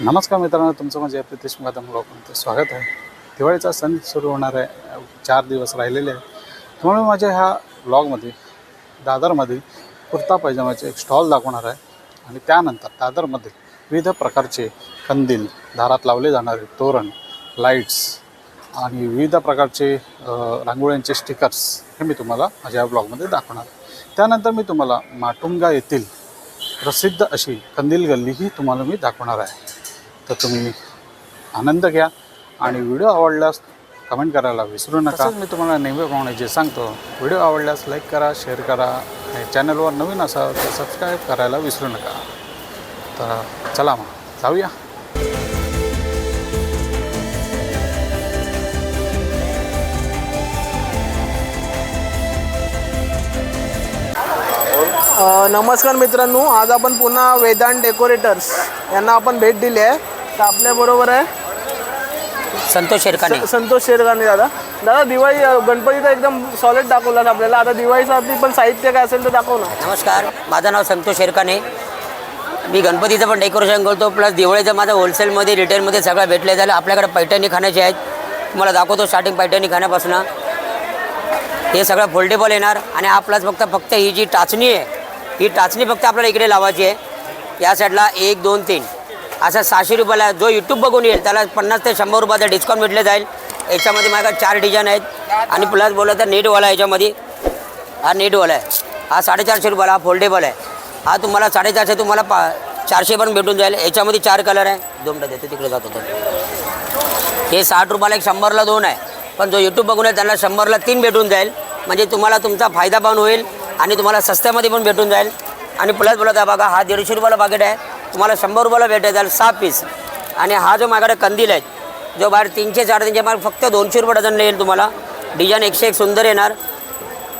नमस्कार मित्रांनो तुमचं म्हणजे प्रितेश मुकादम ब्लॉगमध्ये स्वागत आहे. दिवाळीचा सण सुरू होणार आहे चार दिवस राहिलेले आहे त्यामुळे माझ्या ह्या ब्लॉगमध्ये दादरमध्ये कुर्ता पैजामाचे एक स्टॉल दाखवणार आहे. आणि त्यानंतर दादरमध्ये विविध प्रकारचे कंदील दारात लावले जाणारे तोरण लाईट्स आणि विविध प्रकारचे रांगोळ्यांचे स्टिकर्स हे मी तुम्हाला माझ्या या ब्लॉगमध्ये दाखवणार. त्यानंतर मी तुम्हाला माटुंगा येथील प्रसिद्ध अशी कंदील गल्लीही तुम्हाला मी दाखवणार आहे. तर तुम्ही आनंद घ्या आणि व्हिडिओ आवडल्यास कमेंट करायला विसरू नका. मी तुम्हाला नेहमीप्रमाणे जे सांगतो व्हिडिओ आवडल्यास लाईक करा शेअर करा आणि चॅनलवर नवीन असाल तर सबस्क्राईब करायला विसरू नका. तर चला मग जाऊया. नमस्कार मित्रांनो आज आपण पुन्हा वेदांत डेकोरेटर्स यांना आपण भेट दिली आहे. तर आपल्याबरोबर आहे. संतोष शेरकाने स- संतोष शेरगाणे दादा. दादा दिवाळी अ, गणपतीचा एकदम सॉलिड दाखवला आपल्याला. आता दिवाळीसाठी पण साहित्य काय असेल तर दाखव ना. नमस्कार. माझं नाव संतोष शेरकाने मी गणपतीचं पण डेकोरेशन करतो. प्लस दिवाळीचं माझं होलसेलमध्ये रिटेलमध्ये सगळं भेटले झालं आपल्याकडे पैठणी खाण्याचे आहेत. तुम्हाला दाखवतो स्टार्टिंग पैठणी खाण्यापासून. हे सगळं फोल्डेबल येणार. आणि हा प्लस फक्त फक्त ही जी टाचणी आहे ही टाचणी फक्त आपल्याला इकडे लावायची आहे. या साईडला एक दोन तीन. असं सहाशे रुपयाला जो यूट्यूब बघून येईल त्याला पन्नास ते शंभर रुपयाचा डिस्काउंट भेटले जाईल. याच्यामध्ये माझ्याकडे चार डिझाईन आहेत. आणि प्लस बोललं तर नेटवाला याच्यामध्ये. हा नेटवाला आहे. हा साडेचारशे रुपयाला हा फोल्डेबल आहे. हा तुम्हाला साडेचारशे तुम्हाला पा चारशे पण भेटून जाईल. याच्यामध्ये चार कलर आहे. दोन देते देतो तिकडे जातो तर हे साठ रुपयाला एक शंभरला दोन आहे. पण जो यूट्यूब बघून आहे त्यांना शंभरला तीन भेटून जाईल. म्हणजे तुम्हाला तुमचा फायदा पण होईल आणि तुम्हाला सस्त्यामध्ये पण भेटून जाईल. आणि प्लस बोलत आहे बघा हा दीडशे रुपयाला पाकिट आहे. तुम्हाला शंभर रुपयाला भेटत जाईल सहा पीस आणि हा जो माझ्याकडे कंदील आहे जो बाहेर तीनशे साडेतीनशे मार्क फक्त दोनशे रुपये डझन येईल तुम्हाला. डिझाईन एकशे एक सुंदर येणार.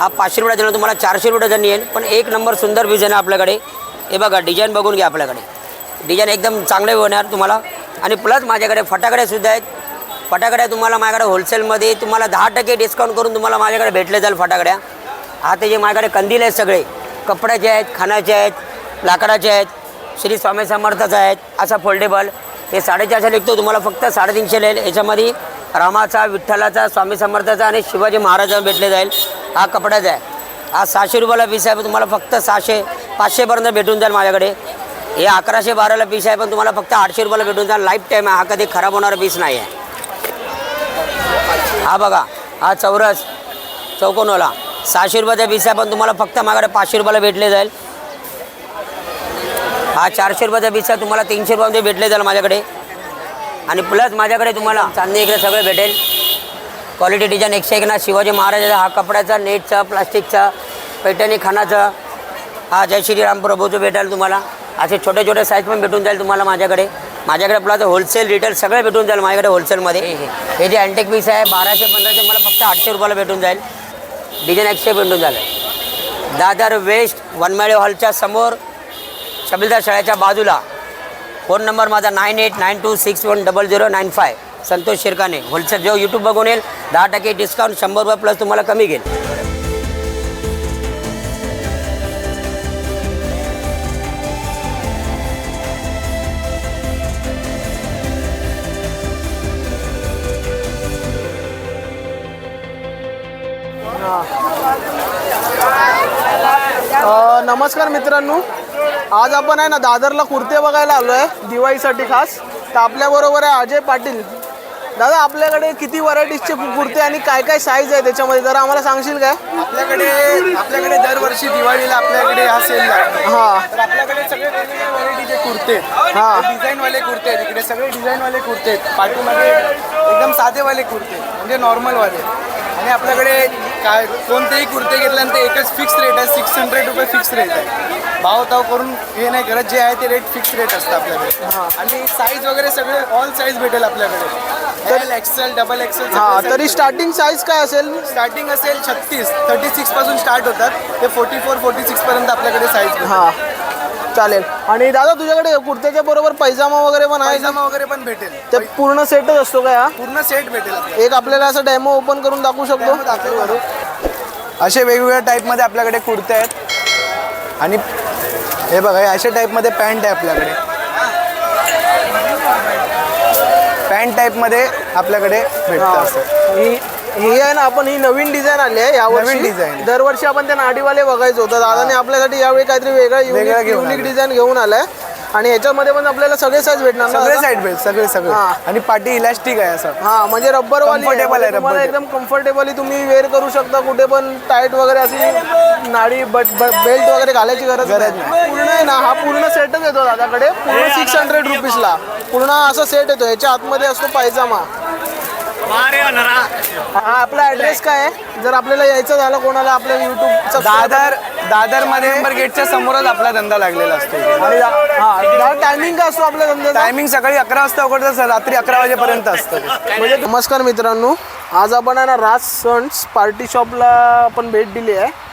हा पाचशे रुपये डझन तुम्हाला चारशे रुपये डझन येईल. पण एक नंबर सुंदर पीस आहे आपल्याकडे. हे बघा डिझाईन बघून घ्या आपल्याकडे. डिझाईन एकदम चांगले होणार तुम्हाला. आणि प्लस माझ्याकडे फटाकड्यासुद्धा आहेत. फटाकड्या तुम्हाला माझ्याकडे होलसेलमध्ये तुम्हाला दहा टक्के डिस्काउंट करून तुम्हाला माझ्याकडे भेटले जाईल फटाकड्या. हा ते जे माझ्याकडे कंदील आहेत सगळे. कपड्याचे आहेत खानाचे आहेत लाकडाचे आहेत. श्री स्वामी समर्थच आहेत. असा फोल्डेबल हे साडेचारशे लिखतो. तुम्हाला फक्त साडेतीनशे येईल याच्यामध्ये रामाचा विठ्ठलाचा स्वामी समर्थाचा आणि शिवाजी महाराजांना भेटले जाईल. हा कपड्याचा आहे. हा सहाशे रुपयाला पीस आहे. पण तुम्हाला फक्त सहाशे पाचशेपर्यंत भेटून जाईल माझ्याकडे. हे अकराशे बाराला पीस आहे पण तुम्हाला फक्त आठशे रुपयाला भेटून जाईल. लाईफ टाईम आहे. हा कधी खराब होणारा पीस नाही आहे. हा बघा. हा चौरस चौकोनवाला. सहाशे रुपयाचा पीस आहे पण तुम्हाला फक्त माझ्याकडे पाचशे रुपयाला भेटले जाईल. हा चारशे रुपयाचा पीस आहे तुम्हाला तीनशे रुपयामध्ये भेटले जाईल माझ्याकडे. आणि प्लस माझ्याकडे तुम्हाला चांदी इकडे सगळं भेटेल. क्वालिटी डिझाईन एकशे एक ना शिवाजी महाराजाचा हा कपड्याचा नेटचा प्लास्टिकचा पैठणी खानाचा. हा जय श्रीराम प्रभूचं भेटेल तुम्हाला. असे छोटे छोटे साईज पण भेटून जाईल तुम्हाला माझ्याकडे. माझ्याकडे प्लस होलसेल रिटेल सगळे भेटून जाईल माझ्याकडे होलसेलमध्ये हे जे अँटेक पीस आहे बाराशे पंधराशे मला फक्त आठशे रुपयाला भेटून जाईल. डिझाईन एकशे भेटून जाईल. दादर वेस्ट वनमाळे हॉलच्या समोर. शबिलदार शाळेच्या बाजूला. फोन नंबर माझा nine eight nine two six one double zero nine five. Santosh शिरकाने wholesale जो यूट्यूब बघून येईल दहा टक्के डिस्काउंट शंभर रुपये प्लस तुम्हाला कमी घेईल. नमस्कार मित्रांनो. आज आपण आहे ना दादरला कुर्ते बघायला आलो आहे दिवाळीसाठी खास. तर आपल्याबरोबर आहे अजय पाटील. दादा आपल्याकडे किती व्हरायटीजचे कुर्ते आणि काय काय साईज आहे त्याच्यामध्ये? जरा आम्हाला सांगशील काय? आपल्याकडे आपल्याकडे दरवर्षी दिवाळीला आपल्याकडे हा सेल लागतो. हां. तर आपल्याकडे सगळे वेगवेगळ्या व्हरायटीचे कुर्ते हा. डिझाईन वाले कुर्ते आहेत इकडे सगळे डिझाईन वाले कुर्ते आहेत. पाठीमागे एकदम साधेवाले कुर्ते म्हणजे नॉर्मल वाले आणि आपल्याकडे काय कोणतेही कुर्ते घेतल्यानंतर एकच फिक्स रेट आहे. सिक्स हंड्रेड रुपये फिक्स रेट आहे. भाव ताव करून हे नाही करत. जे आहे ते रेट फिक्स रेट असतं आपल्याकडे. आणि साईज वगैरे सगळे ऑल साईज भेटेल आपल्याकडे. एल एक्सेल डबल एक्सेल हां तरी स्टार्टिंग साईज काय असेल? स्टार्टिंग असेल छत्तीस. थर्टी सिक्सपासून स्टार्ट होतात. ते फोर्टी फोर फोर्टी सिक्स पर्यंत आपल्याकडे साईज हां. चालेल. आणि दादा तुझ्याकडे कुर्त्याच्या बरोबर पैजामा वगैरे पण आहे ना? पैजामा वगैरे पण भेटेल. ते पूर्ण सेटच असतो का हा पूर्ण सेट भेटेल आपल्याला. एक आपल्याला असं डेमो ओपन करून दाखवू शकतो. असे वेगवेगळ्या टाईपमध्ये आपल्याकडे कुर्ते आहेत. आणि हे बघा हे अशा टाईपमध्ये पॅन्ट आहे आपल्याकडे. पॅन्ट टाईपमध्ये आपल्याकडे भेटतं असं. ही ही आहे ना आपण ही नवीन डिझाईन आली आहे यावर्षी. नवीन design. दरवर्षी आपण त्या नाडीवाले बघायचो. तर दादाने आपल्यासाठी यावेळी काहीतरी वेगळं वेगळं घेऊन युनिक. डिझाईन घेऊन आलाय. आणि याच्यामध्ये पण आपल्याला सगळे साईज भेटणार ना सगळे दादा? साईड बेल्ट सगळे सगळे. हा. आणि पाठी इलास्टिक आहे असं. हा म्हणजे रब्बर वाली आहे. Comfortable आहे, म्हणजे तुम्हाला rubber. एकदम कम्फर्टेबली तुम्ही वेअर करू शकता. कुठे पण टाईट वगैरे अशी नाडी बट बेल्ट वगैरे घालायची गरज गरज नाही. पूर्ण आहे ना हा पूर्ण सेटच येतो दादाकडे. पूर्ण सिक्स हंड्रेड रुपीजला पूर्ण असा सेट येतो. याच्या आतमध्ये असतो पायजामा. हा आपला ऍड्रेस काय आहे? जर आपल्याला यायचं झालं कोणाला आपल्या युट्यूबचा दादर दादरमध्ये नंबर गेटच्या समोरच आपला धंदा लागलेला असतो. आणि हा टायमिंग काय असतो आपल्या धंद्याचा? टायमिंग सकाळी अकरा वाजता उघडतं रात्री अकरा वाजेपर्यंत असतं. म्हणजे नमस्कार मित्रांनो आज आपण आहे ना राज सन्स पार्टी शॉपला आपण भेट दिली आहे.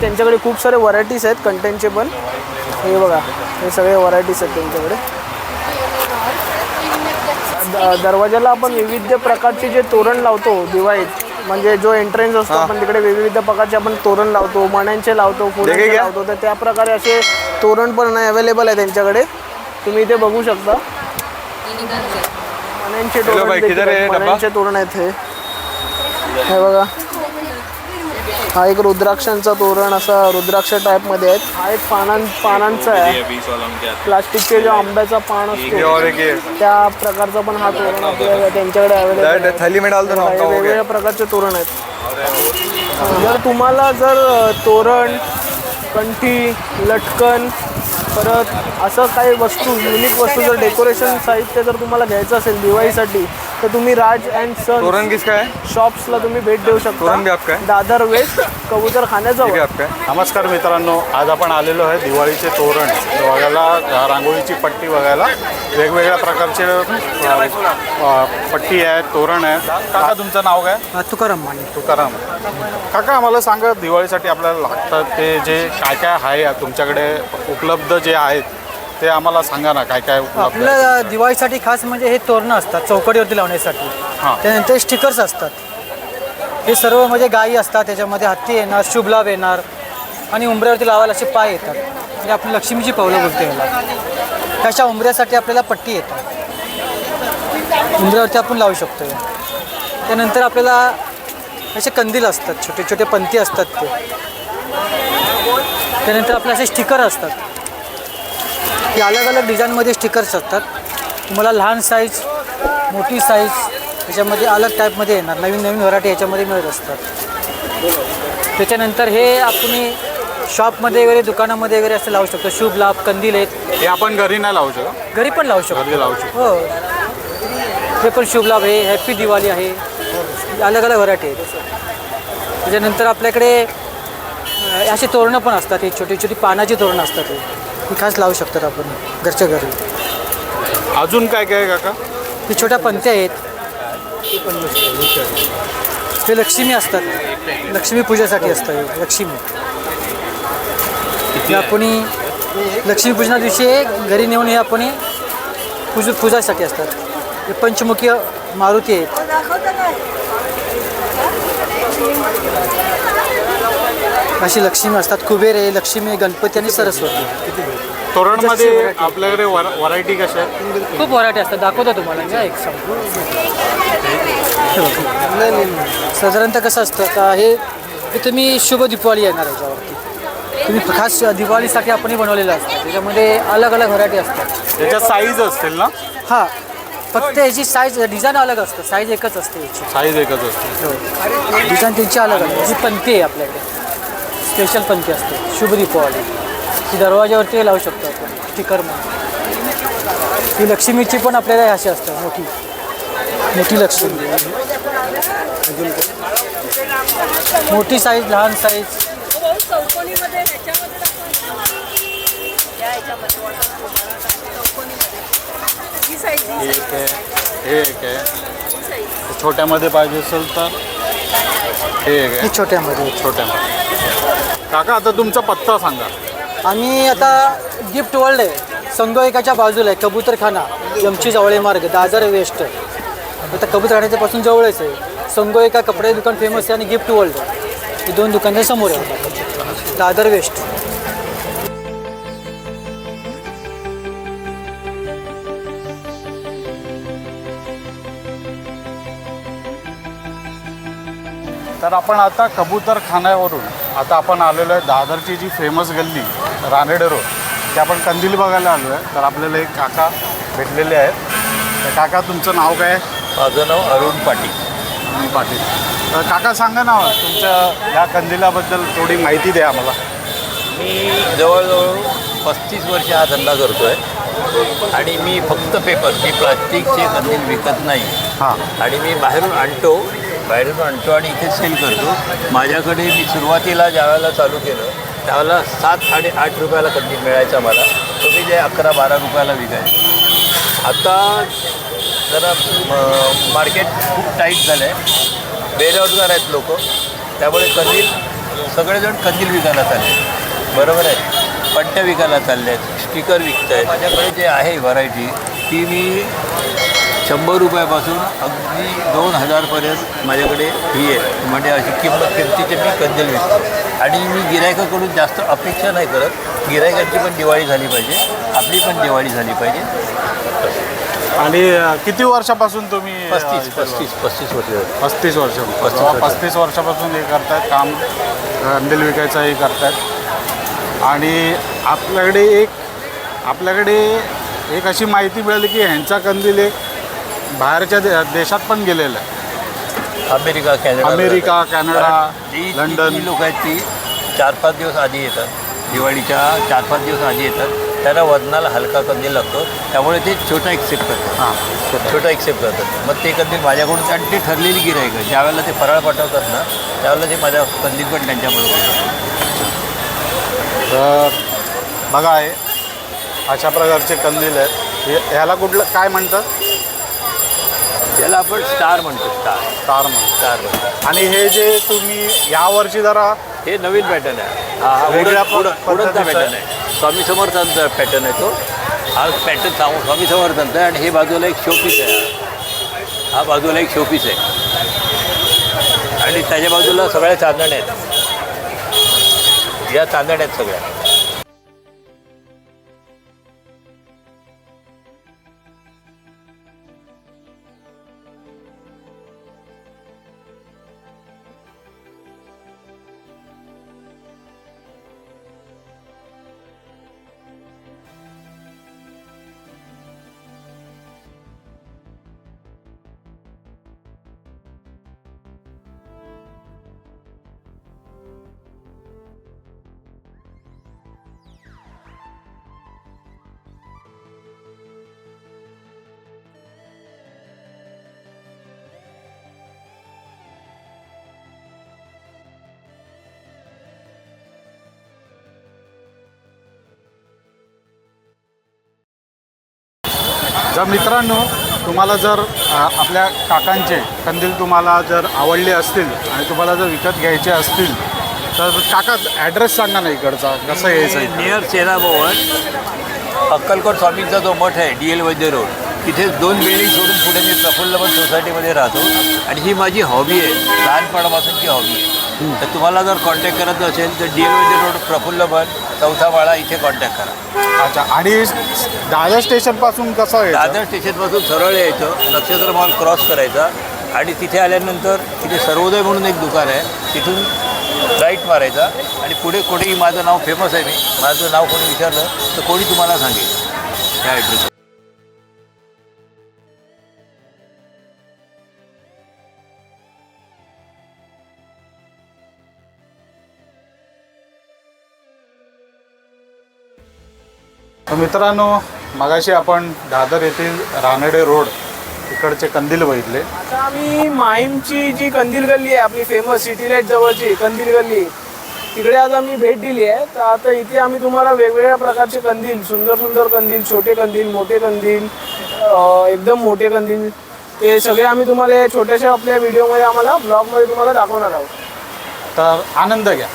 त्यांच्याकडे खूप सारे व्हरायटीज आहेत कंटेंटचे पण. हे बघा हे सगळे व्हरायटीज आहेत त्यांच्याकडे. द- दरवाजाला आपण विविध प्रकारचे जे तोरण लावतो दिवाळीत म्हणजे जो एंट्रन्स असतो आपण तिकडे विविध प्रकारचे आपण तोरण लावतो मण्यांचे लावतो फुलांचे. लावतो तर त्या प्रकारे असे तोरण पण अवेलेबल आहे त्यांच्याकडे. तुम्ही इथे बघू शकता. मण्यांचे तोरण. मण्यांचे तोरण आहेत हे. हे बघा. हा एक रुद्राक्षांचा तोरण असा रुद्राक्ष टाईपमध्ये आहेत हा एक पानां पानांचा आहे. प्लास्टिकचे जो आंब्याचा पान असतो त्या प्रकारचा पण हा तोरण आपल्याला त्यांच्याकडे अवेलेबल हो वेगवेगळ्या प्रकारचे तोरण आहेत. जर तुम्हाला जर तोरण कंठी लटकन परत असं काही वस्तू युनिक वस्तू जर डेकोरेशन साहित्य जर तुम्हाला घ्यायचं असेल दिवाळीसाठी तर तुम्ही राज अँड सन तोरण किसका है? शॉप्सला तुम्ही भेट देऊ तोरण भी आपका शकता है? दादर वेस्ट कबूतर खाण्याजवळ. आपका नमस्कार मित्रांनो आज आपण आलेलो आहे दिवाळीचे तोरण. बघायला अ, रांगोळीची पट्टी बघायला. वेगवेगळ्या प्रकारचे अ, अ, पट्टी आहे तोरण आहे काका तुमचं नाव काय? तुकाराम माने. तुकाराम. काका आम्हाला सांगा दिवाळीसाठी आपल्याला लागतात ते जे काय काय आहे तुमच्याकडे उपलब्ध जे आहेत ते आम्हाला सांगा ना काय काय उपलब्ध आहे. आपल्या दिवाळीसाठी खास म्हणजे हे तोरणं असतात चौकटीवरती लावण्यासाठी. हां. त्यानंतर स्टिकर्स असतात. हे सर्व म्हणजे गायी असतात त्याच्यामध्ये हत्ती येणार शुभलाभ येणार आणि उंबऱ्यावरती लावायला असे पाय येतात. म्हणजे आपली लक्ष्मीची पावलं बोलते याला. त्याच्या उंबऱ्यासाठी आपल्याला पट्टी येतात. उंबऱ्यावरती आपण लावू शकतो. त्यानंतर आपल्याला असे कंदील असतात छोटे छोटे पंथी असतात ते. त्यानंतर आपले असे स्टिकर असतात. हे अलग अलग डिझाईनमध्ये स्टिकर्स असतात तुम्हाला लहान साईज मोठी साईज याच्यामध्ये अलग टाईपमध्ये येणार. नवीन नवीन व्हरायटी याच्यामध्ये मिळत असतात. त्याच्यानंतर हे आपण शॉपमध्ये वगैरे दुकानामध्ये वगैरे असं लावू शकतो. शुभ लाभ कंदील आहेत. हे आपण घरी नाही लावू शकत. घरी पण लावू शकतो. लावू शकतो. हो. हे पण शुभ लाभ आहे. हॅपी दिवाळी आहे. अलग अलग व्हरायटी आहेत. त्याच्यानंतर आपल्याकडे अं, अशी तोरणं पण असतात. ही छोटी छोटी पानाची तोरणं असतात. खास लावू शकतात आपण घरच्या घरी. अजून काय काय आहे काका? ही छोट्या पंत्या आहेत. हे लक्ष्मी असतात. लक्ष्मी पूजेसाठी असतं हे लक्ष्मी. हे आपण लक्ष्मी पूजना दिवशी घरी नेऊन हे आपण पूज पूजासाठी असतात. हे पंचमुखी मारुती आहेत. अशी लक्ष्मी असतात. कुबेर आहे लक्ष्मी गणपती आणि सरस्वती. तोरणमध्ये आपल्याकडे व्हरायटी कशा आहेत खूप व्हरायटी असतात. दाखवतो तुम्हाला. मी हा एक हे बघा. साधारणतः कसं असतं का हे हे तुम्ही शुभ दीपावली येणार याच्यावरती. तुम्ही खास दिवाळीसाठी आपण हे बनवलेलं असतं. त्याच्यामध्ये अलग अलग व्हरायटी असतात. त्याच्या साईज असतील ना? हां. फक्त याची साईज डिझाईन अलग असतं. साईज एकच असते याची. साईज एकच असते. डिझाईन त्यांची अलग आहे ही पंथी आहे आपल्याकडे. स्पेशल पंथी असते. शुभ दीपावली ती दरवाज्यावरती लावू शकतो आपण. स्टिकर म्हणून ती लक्ष्मीची पण आपल्याला अशी असतात मोठी. मोठी लक्ष्मी? मोठी साईज लहान साईज ही ही हे एक आहे. हे एक आहे. छोट्यामध्ये पाहिजे असेल तर. हे एक आहे. छोट्यामध्ये. छोट्यामध्ये. काका आता तुमचा पत्ता सांगा. आम्ही आता गिफ्ट वर्ल्ड आहे. संगोएकाच्या बाजूला आहे कबूतरखाना जमची जवळे मार्ग दादर वेस्ट. आता कबूतरखान्याच्यापासून जवळच आहे. संगोएका कपडे दुकान फेमस आहे आणि गिफ्ट वर्ल्ड आहे. ही दोन दुकानं समोर आहे. दादर वेस्ट. तर आपण आता कबूतर खाण्यावरून आता आपण आलेलो आहे दादरची जी फेमस गल्ली रानेडे रोड ते आपण कंदील बघायला आलो आहे तर आपल्याला एक काका भेटलेले आहेत. तर काका तुमचं नाव काय? आहे? माझं नाव अरुण पाटील. आणि पाटील. तर काका सांगा ना तुमच्या या कंदिलाबद्दल थोडी माहिती द्या आम्हाला. मी जवळजवळ पस्तीस वर्ष हा धंदा करतो आहे आणि मी फक्त पेपर मी प्लास्टिकचे कंदील विकत नाही. हां. आणि मी बाहेरून आणतो. बाहेरून आणतो आणि इथे सेल करतो. माझ्याकडे मी सुरुवातीला ज्यावेळेला चालू केलं त्यावेळेला सात साडे आठ रुपयाला कधी मिळायचा मला तो मी जे अकरा बारा रुपयाला विकायचो. आता जरा म- मार्केट खूप टाईट झालं आहे बेरोजगार आहेत लोक. त्यामुळे कंदील सगळेजण कंदील विकायला चालले? बरोबर आहे. पट्ट्या विकायला चालले आहेत स्टिकर विकत आहेत माझ्याकडे जे आहे व्हरायटी ती मी शंभर रुपयापासून अगदी दोन हजारपर्यंत माझ्याकडे ही आहे. म्हणजे अशी किंमत किमतीचे मी कंदील विकतो. आणि मी गिरायकाकडून जास्त अपेक्षा नाही करत. गिरायकांची पण दिवाळी झाली पाहिजे. आपली पण दिवाळी झाली पाहिजे. आणि किती वर्षापासून तुम्ही पस्तीस पस्तीस पस्तीस वर्ष. पस्तीस वर्ष. पस्तीस वर्ष. पस्तीस वर्षापासून हे करतायत काम कंदील विकायचं हे करतायत. आणि आपल्याकडे एक आपल्याकडे एक अशी माहिती मिळाली की ह्यांचा कंदील एक बाहेरच्या दे देशात पण गेलेला आहे. America Canada. America, Canada, London. लोक आहेत ती चार पाच दिवस आधी येतात. दिवाळीच्या चार पाच दिवस आधी येतात. त्यांना वजनाला हलका कंदील लागतो. त्यामुळे ते छोटा एक्सेप्ट करतात. हां. छोटा एक्सेप्ट करतात. मग ते कंदील माझ्याकडून आणि ते ठरलेली गिरायक ज्यावेळेला ते फराळ पाठवतात ना त्यावेळेला ते माझ्या कंदील पण त्यांच्याबरोबर. तर बघा आहे अशा प्रकारचे कंदील आहेत. हे ह्याला कुठलं काय म्हणतात? त्याला आपण स्टार म्हणतो स्टार. तार म्हणतात स्टार म्हणतो. आणि हे जे तुम्ही यावर्षी जरा हे नवीन पॅटर्न आहे. हा हा वेगळ्या उडत- उडत- उडतचा पद्धतीचा पॅटर्न आहे. स्वामी समर्थांचा पॅटर्न आहे तो. हा पॅटर्न स्वामी स्वामी समर्थांचा आहे आणि हे बाजूला एक शोपीस आहे. हा. हा बाजूला एक शोपीस आहे. आणि त्याच्या बाजूला सगळ्या चांदण्या आहेत. या चांदण्या आहेत सगळ्या. जर मित्रांनो तुम्हाला जर आपल्या काकांचे कंदील तुम्हाला जर आवडले असतील आणि तुम्हाला जर विकत घ्यायचे असतील तर काका ॲड्रेस सांगा ना इकडचा कसं यायचं? नियर सेना भवन अक्कलकोट स्वामींचा जो मठ आहे डी एल वैद्य रोड तिथे दोन बिल्डिंग सोडून पुढे मी प्रफुल्लवन सोसायटीमध्ये राहतो आणि ही माझी हॉबी आहे लहानपणापासूनची हॉबी आहे तर तुम्हाला जर कॉन्टॅक्ट करायचं असेल तर डी एल रोड प्रफुल्लवन चौथा माळा इथे कॉन्टॅक्ट करा. अच्छा आणि दादर स्टेशनपासून कसं यायचं? दादर स्टेशनपासून सरळ यायचं नक्षत्र मॉल क्रॉस करायचा आणि तिथे आल्यानंतर तिथे सर्वोदय म्हणून एक दुकान आहे तिथून राईट मारायचा आणि पुढे कोणीही माझं नाव फेमस आहे मी माझं नाव कोणी विचारलं तर कोणी तुम्हाला सांगेल. त्या ॲड्रेस मित्रांनो मगाशी आपण दादर येथील रानडे रोड इकडचे कंदील बघितले. आता आम्ही माहीमची जी कंदील गल्ली आहे आपली फेमस सिटी लाइट जवळची कंदील गल्ली तिकडे आज आम्ही भेट दिली आहे. तर आता इथे आम्ही तुम्हाला वेगवेगळ्या प्रकारचे कंदील सुंदर सुंदर कंदील छोटे कंदील मोठे कंदील एकदम मोठे कंदील ते सगळे आम्ही तुम्हाला या छोट्याशा आपल्या व्हिडिओमध्ये आम्हाला ब्लॉगमध्ये तुम्हाला दाखवणार आहोत. तर आनंद घ्या.